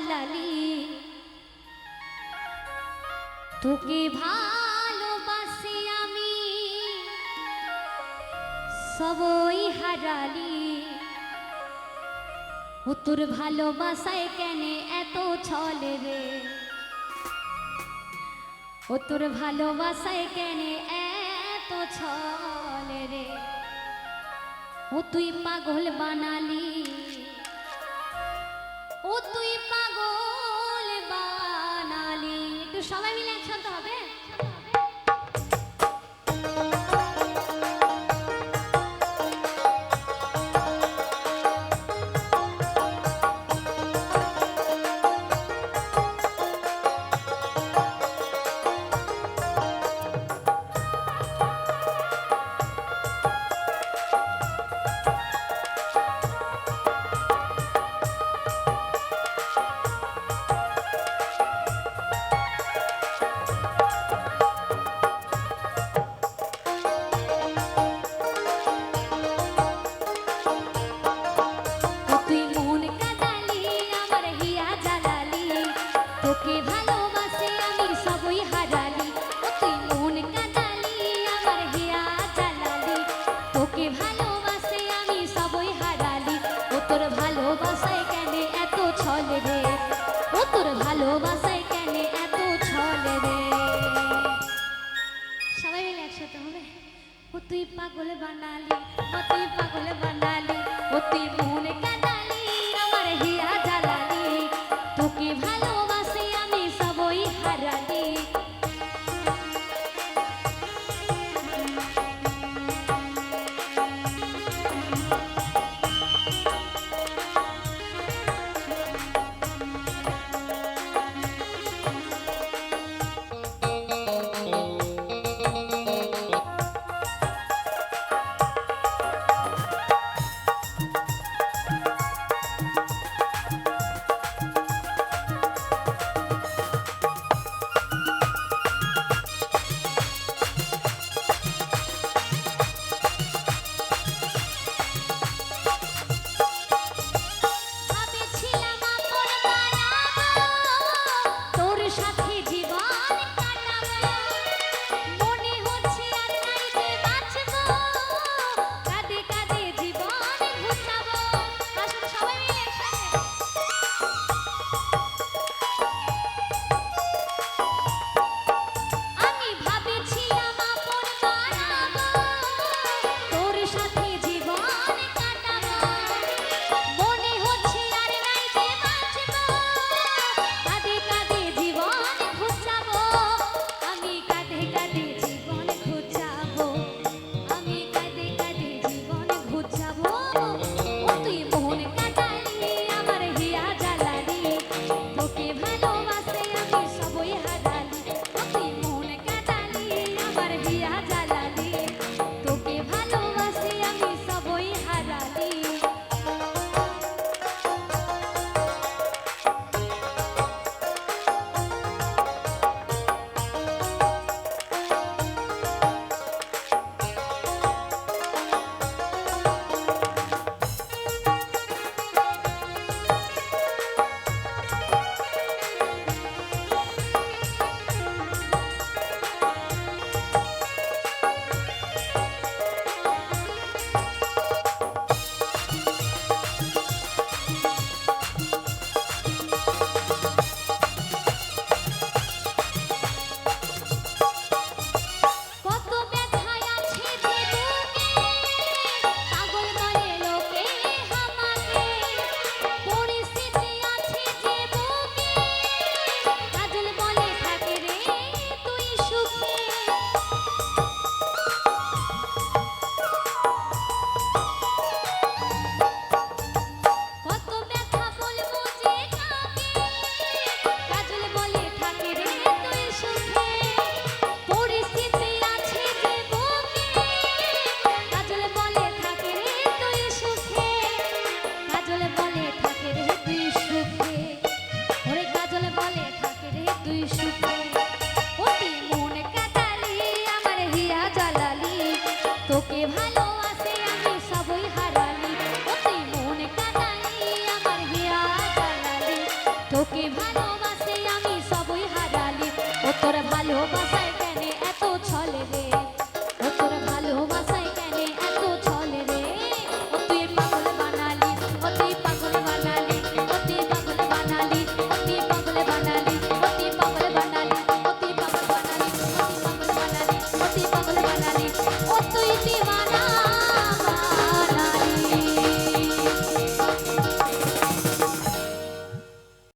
জালালি তোকে ভালোবাসি আমি, সবই হারালি। ও তোর ভালোবাসায় কেন এত ছলে রে? ও তোর ভালোবাসায় কেন এত ছলে রে? ও তুই পাগল বানালি। ও তুই পাগল বানালি একটু সবাই মিলে একসাথে হবে? ছলে রে ও তোর ভালোবাসায় কেন এত ছলে রে? সবাই মিলে একসাথে হবে। ও তুই পাগল বানালি তুই বানালি। ওকে ভালো